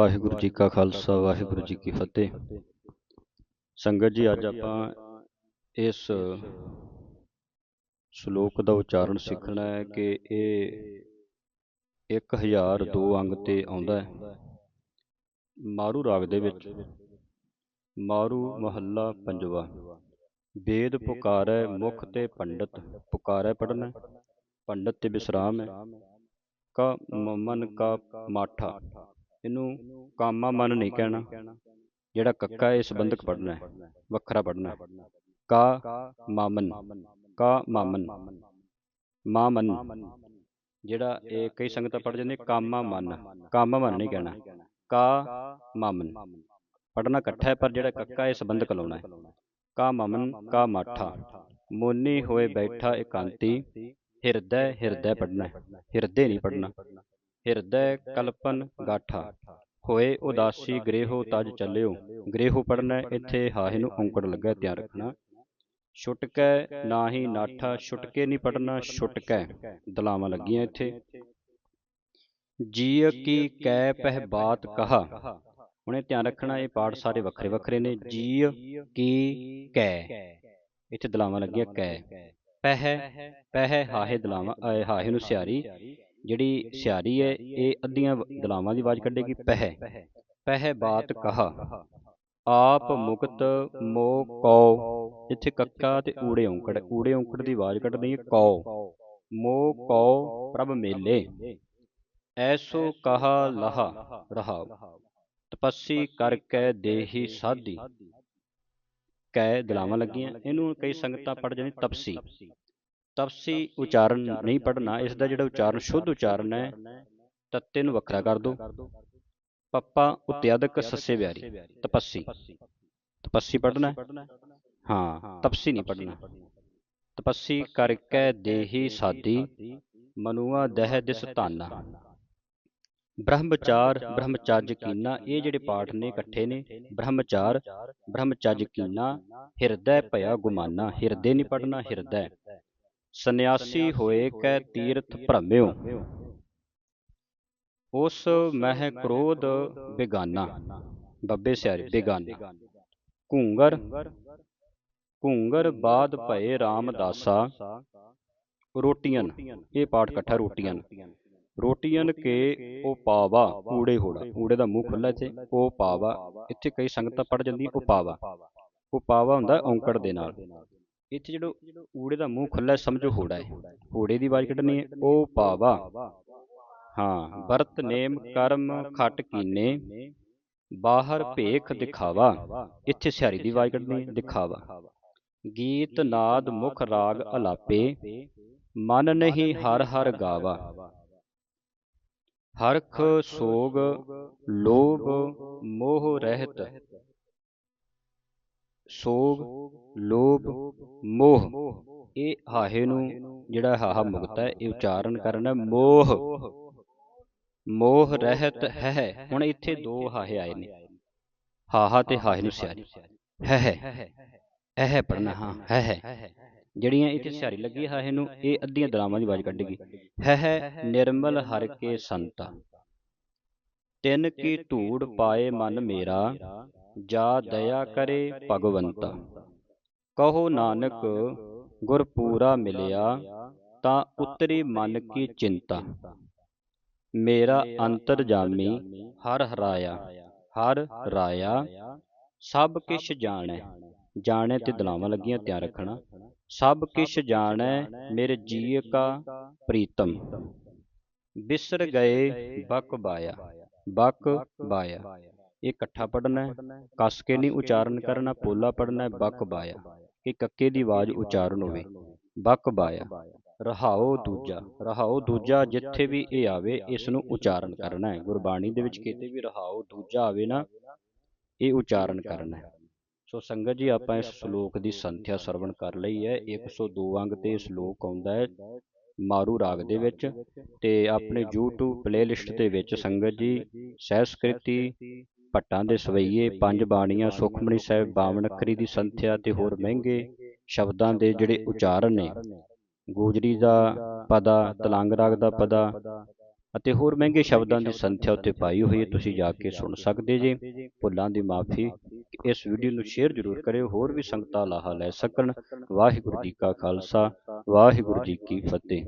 ਵਾਹਿਗੁਰੂ ਜੀ ਕਾ ਖਾਲਸਾ, ਵਾਹਿਗੁਰੂ ਜੀ ਕੀ ਫਤਿਹ। ਸੰਗਤ ਜੀ, ਅੱਜ ਆਪਾਂ ਇਸ ਸ਼ਲੋਕ ਦਾ ਉਚਾਰਨ ਸਿੱਖਣਾ ਹੈ ਕਿ ਇਹ 1002 ਅੰਗ ਤੇ ਆਉਂਦਾ ਹੈ। ਮਾਰੂ ਰਾਗ ਦੇ ਵਿੱਚ, ਮਾਰੂ ਮਹੱਲਾ ਪੰਜਵਾ, ਵੇਦ ਪੁਕਾਰੈ ਮੁਖ ਤੇ ਪੰਡਤ, ਪੁਕਾਰੈ ਪੜਨਾ ਪੰਡਤ ਤੇ ਵਿਸਰਾਮ ਹੈ, ਕਾ ਮਨ ਕਾ ਮਾਠਾ। ਇਹਨੂੰ ਕਾਮਾ ਮਨ ਨਹੀਂ ਕਹਿਣਾ। ਜਿਹੜਾ ਕੱਕਾ ਇਹ ਸੰਬੰਧਕ ਪੜਨਾ ਹੈ ਵੱਖਰਾ ਪੜਨਾ ਹੈ। ਕਾ ਮਾਮਨ। ਕਾ ਮਾਮਨ। ਮਾਮਨ। ਜਿਹੜਾ ਇਹ ਕਈ ਸੰਗਤਾਂ ਪੜ ਜਾਂਦੇ ਕਾਮਾ ਮਨ। ਕਾਮਾ ਮਨ। ਨਹੀਂ ਕਹਿਣਾ। ਕਾ ਮਾਮਨ। ਪੜਨਾ ਇਕੱਠਾ ਹੈ ਪਰ ਜਿਹੜਾ ਕੱਕਾ ਇਹ ਸੰਬੰਧਕ ਲਾਉਣਾ ਹੈ। ਕਾ ਮਾਮਨ ਕਾ ਮਾਠਾ। ਮੋਨੀ ਹੋਏ ਬੈਠਾ ਇਕਾਂਤੀ। ਹਿਰਦੈ ਹਿਰਦੈ ਪੜਨਾ ਹੈ। ਹਿਰਦੇ ਨਹੀਂ ਪੜਨਾ ਹਿਰਦੈ ਕਲਪਨ ਗਾਠਾ, ਹੋਏ ਉਦਾਸੀ ਗ੍ਰਹਿਓ ਤਜ ਚੱਲਿਓ, ਗ੍ਰਹਿਓ ਪੜਨਾ ਇੱਥੇ ਹਾਹੇ ਨੂੰ ਔਂਕੜ ਲੱਗਾ ਧਿਆਨ ਰੱਖਣਾ। ਛੁਟਕੈ ਨਾਹੀ ਨਾਠਾ, ਛੁਟਕੇ ਨਹੀਂ ਪੜਨਾ ਛੁਟਕੈ ਦਲਾਵਾਂ ਲੱਗੀਆਂ ਇੱਥੇ। ਜੀਅ ਕੀ ਕੈ ਪਹਿ ਬਾਤ ਕਹਾ। ਹੁਣੇ ਧਿਆਨ ਰੱਖਣਾ, ਇਹ ਪਾਠ ਸਾਰੇ ਵੱਖਰੇ ਵੱਖਰੇ ਨੇ। ਜੀਅ ਕੀ ਕੈ ਇੱਥੇ ਦਲਾਵਾਂ ਲੱਗੀਆਂ ਕੈ ਪਹਿ ਪਹਿ ਹਾਹੇ ਦਲਾਵਾਂ ਹਾਹੇ ਨੂੰ ਸਿਆਰੀ। ਜਿਹੜੀ ਸਿਆਰੀ ਹੈ ਇਹ ਅੱਧੀਆਂ ਦਲਾਵਾਂ ਦੀ ਆਵਾਜ਼ ਕੱਢੇਗੀ ਪਹਿ। ਪਹਿ। ਬਾਤ ਕਹਾ। ਆਪ ਮੁਕਤ ਮੋ ਕਉ ਇੱਥੇ ਕੱਕਾ ਤੇ ਊੜੇ ਔਂਕੜ ਊੜੇ ਔਂਕੜ ਦੀ ਆਵਾਜ਼ ਕੱਢਦੀ ਹੈ ਕਉ ਮੋ ਕਉ ਪ੍ਰਭ ਮੇਲੇ। ਐਸੋ ਕਹਾ ਲਹਾ ਰਹਾਉ ਤਪੱਸੀ ਕਰਕੇ ਦੇਹੀ ਸਾਧੀ। ਕੈ ਦਲਾਵਾਂ ਲੱਗੀਆਂ। ਇਹਨੂੰ ਕਈ ਸੰਗਤਾਂ ਪੜ ਜਾਂਦੇ ਤਪਸੀ। ਤਪਸੀ ਉਚਾਰਨ ਨਹੀਂ ਪੜਨਾ ਇਸ ਦਾ ਜਿਹੜਾ ਉਚਾਰਨ ਸ਼ੁੱਧ ਉਚਾਰਨ ਹੈ ਤੱਤੇ ਨੂੰ ਵੱਖਰਾ ਕਰ ਦੋ। ਪੱਪਾ ਉਤਿਆਦਕ ਸੱਸੇ ਵਿਆਰੀ ਤਪੱਸੀ। ਤਪੱਸੀ। ਪੜਨਾ ਹਾਂ? ਤਪਸੀ ਨਹੀਂ ਪੜਨਾ ਤਪੱਸੀ ਕਰਕੇ ਦੇਹੀ ਸਾਦੀ ਮਨੂਆ ਦਹਿ ਦਿਸ ਧਾਨਾ। ਬ੍ਰਹਮਚਾਰ ਬ੍ਰਹਮਚਰਜ ਕੀਨਾ ਇਹ ਜਿਹੜੇ ਪਾਠ ਨੇ ਇਕੱਠੇ ਨੇ ਬ੍ਰਹਮਚਾਰ ਬ੍ਰਹਮਚਰਜ ਕੀਨਾ ਹਿਰਦੈ ਭਇਆ ਗੁਮਾਨਾ ਹਿਰਦੇ ਨਹੀਂ ਪੜਨਾ ਹਿਰਦੈ। ਸੰਨਿਆਸੀ ਹੋਏ ਕੈ ਤੀਰਥ ਭ੍ਰਮਿਓ। ਉਸ ਮਹਿ ਕ੍ਰੋਧ ਬੇਗਾਨਾ। ਬੱਬੇ ਸਿਆਰੇ ਬੇਗਾਨੇ। ਘੂੰਗਰ। ਘੂੰਗਰ। ਬਾਦ ਭਏ ਰਾਮਦਾਸਾ। ਰੋਟੀਆਂ ਇਹ ਪਾਠ ਇਕੱਠਾ ਰੋਟੀਆਂ ਰੋਟੀਆਂ ਕੇ ਉਹ ਪਾਵਾ ਊੜੇ ਹੋੜਾ। ਊੜੇ ਦਾ ਮੂੰਹ ਖੁੱਲਾ ਇੱਥੇ ਉਹ ਪਾਵਾ। ਇੱਥੇ ਕਈ ਸੰਗਤਾਂ ਪੜ ਜਾਂਦੀਆਂ ਉਹ ਪਾਵਾ। ਉਹ ਪਾਵਾ। ਹੁੰਦਾ ਔਂਕੜ ਦੇ ਨਾਲ। ਇੱਥੇ ਜਿਹੜਾ ਊੜੇ ਦਾ ਮੂੰਹ ਖੁੱਲਾ ਸਮਝੋ ਹੋੜਾ ਹੈ। ਹੋੜੇ ਦੀ ਆਵਾਜ਼ ਕੱਢਣੀ ਹੈ, ਉਹ ਪਾਵਾ। ਹਾਂ, ਵਰਤ ਨੇਮ, ਕਰਮ, ਖਟ ਕੀਨੇ, ਬਾਹਰ ਭੇਖ ਦਿਖਾਵਾ। ਇੱਥੇ ਸਿਹਾਰੀ ਦੀ ਆਵਾਜ਼ ਕੱਢਣੀ ਹੈ, ਦਿਖਾਵਾ। ਗੀਤ, ਨਾਦ, ਮੁਖ, ਰਾਗ, ਅਲਾਪੇ, ਮਨ ਨਹੀਂ ਹਰ ਹਰ ਗਾਵਾ। ਹਰਖ, ਸੋਗ, ਲੋਭ, ਮੋਹ ਰਹਿਤ। ਸੋਗ ਲੋਭ ਮੋਹ। ਇਹ ਹਾਹੇ ਨੂੰ ਜਿਹੜਾ ਹਾਹਾ ਮੁਕਤ ਹੈ ਇਹ ਉਚਾਰਨ ਕਰਨਾ ਮੋਹ। ਮੋਹ। ਰਹਿਤ ਹੈ ਹੁਣ ਇੱਥੇ ਦੋ ਹਾਹੇ ਆਏ ਨੇ। ਹਾਹਾ ਤੇ ਹਾਹੇ ਨੂੰ ਸਿਆਰੀ। ਹੈ ਹੈ। ਇਹ ਪੜਨਾ ਹਾਂ ਹੈ ਹੈ ਜਿਹੜੀਆਂ ਇੱਥੇ ਸਿਆਰੀ ਲੱਗੀ ਹਾਹੇ ਨੂੰ ਇਹ ਅੱਧੀਆਂ ਦਲਾਵਾਂ ਦੀ ਆਵਾਜ਼ ਕੱਢੇਗੀ। ਹੈ ਹੈ। ਨਿਰਮਲ ਹਰ ਕੇ ਸੰਤਾ। ਤਿੰਨ ਕੀ ਧੂੜ ਪਾਏ ਮਨ ਮੇਰਾ। ਜਾ ਦਇਆ ਕਰੇ ਭਗਵੰਤਾ। ਕਹੋ ਨਾਨਕ ਗੁਰ ਪੂਰਾ ਮਿਲਿਆ ਤਾਂ ਉਤਰੀ ਮਨ ਕੀ ਚਿੰਤਾ। ਮੇਰਾ ਅੰਤਰ ਹਰ ਹਰਾਇਆ, ਹਰ ਰਾਇਆ, ਸਭ ਕਿਛ ਜਾਣੈ ਜਾਣੈ ਤੇ ਦਲਾਵਾਂ ਲੱਗੀਆਂ ਧਿਆਨ ਰੱਖਣਾ। ਸਭ ਕਿਛ ਜਾਣੈ, ਮੇਰੇ ਜੀਅ ਕਾ ਪ੍ਰੀਤਮ। ਬਿਸਰ ਗਏ ਬਕ ਬਾਇਆ ਬਕ ਬਾਇਆ। ਇਹ ਇਕੱਠਾ ਪੜਨਾ ਹੈ। ਕਸ ਕੇ ਨਹੀਂ ਉਚਾਰਨ ਕਰਨਾ ਪੋਲਾ ਪੜਨਾ ਹੈ ਬਕ ਬਾਇਆ। ਕਿ ਕੱਕੇ ਦੀ ਆਵਾਜ਼ ਉਚਾਰਨ ਹੋਵੇ। ਬਕ ਬਾਇਆ। ਰਹਾਓ ਦੂਜਾ। ਰਹਾਓ ਦੂਜਾ ਜਿੱਥੇ ਵੀ ਇਹ ਆਵੇ ਇਸ ਨੂੰ ਉਚਾਰਨ ਕਰਨਾ ਹੈ। ਗੁਰਬਾਣੀ ਦੇ ਵਿੱਚ ਕਿਤੇ ਵੀ ਰਹਾਓ ਦੂਜਾ ਆਵੇ ਨਾ ਇਹ ਉਚਾਰਨ ਕਰਨਾ ਹੈ। ਸੋ ਸੰਗਤ ਜੀ ਆਪਾਂ ਇਸ ਸ਼ਲੋਕ ਦੀ ਸੰਥਿਆ ਸਰਵਣ ਕਰ ਲਈ ਹੈ। 102 ਅੰਗ ਤੇ ਸ਼ਲੋਕ ਆਉਂਦਾ ਹੈ। ਮਾਰੂ ਰਾਗ ਦੇ ਵਿੱਚ ਤੇ ਆਪਣੇ YouTube ਪਲੇਲਿਸਟ ਦੇ ਵਿੱਚ ਸੰਗਤ ਜੀ ਸਹਿਸਕ੍ਰਿਤੀ ਭੱਟਾਂ ਦੇ ਸਵਈਏ ਪੰਜ ਬਾਣੀਆਂ ਸੁਖਮਨੀ ਸਾਹਿਬ ਬਾਵਨ ਅੱਖਰੀ ਦੀ ਸੰਥਿਆ ਤੇ ਹੋਰ ਮਹਿੰਗੇ ਸ਼ਬਦਾਂ ਦੇ ਜਿਹੜੇ ਉਚਾਰਨ ਨੇ ਗੋਜਰੀ ਦਾ ਪਦਾ ਤਲੰਗ ਰਾਗ ਦਾ ਪਦਾ ਅਤੇ ਹੋਰ ਮਹਿੰਗੇ ਸ਼ਬਦਾਂ ਦੀ ਸੰਥਿਆ ਉੱਤੇ ਪਾਈ ਹੋਈ ਹੈ ਤੁਸੀਂ ਜਾ ਕੇ ਸੁਣ ਸਕਦੇ ਜੇ। ਭੁੱਲਾਂ ਦੀ ਮਾਫੀ ਇਸ ਵੀਡੀਓ ਨੂੰ ਸ਼ੇਅਰ ਜ਼ਰੂਰ ਕਰਿਓ ਹੋਰ ਵੀ ਸੰਗਤਾਂ ਲਾਹਾ ਲੈ ਸਕਣ। ਵਾਹਿਗੁਰੂ ਜੀ ਕਾ ਖਾਲਸਾ ਵਾਹਿਗੁਰੂ ਜੀ ਕੀ ਫਤਿਹ।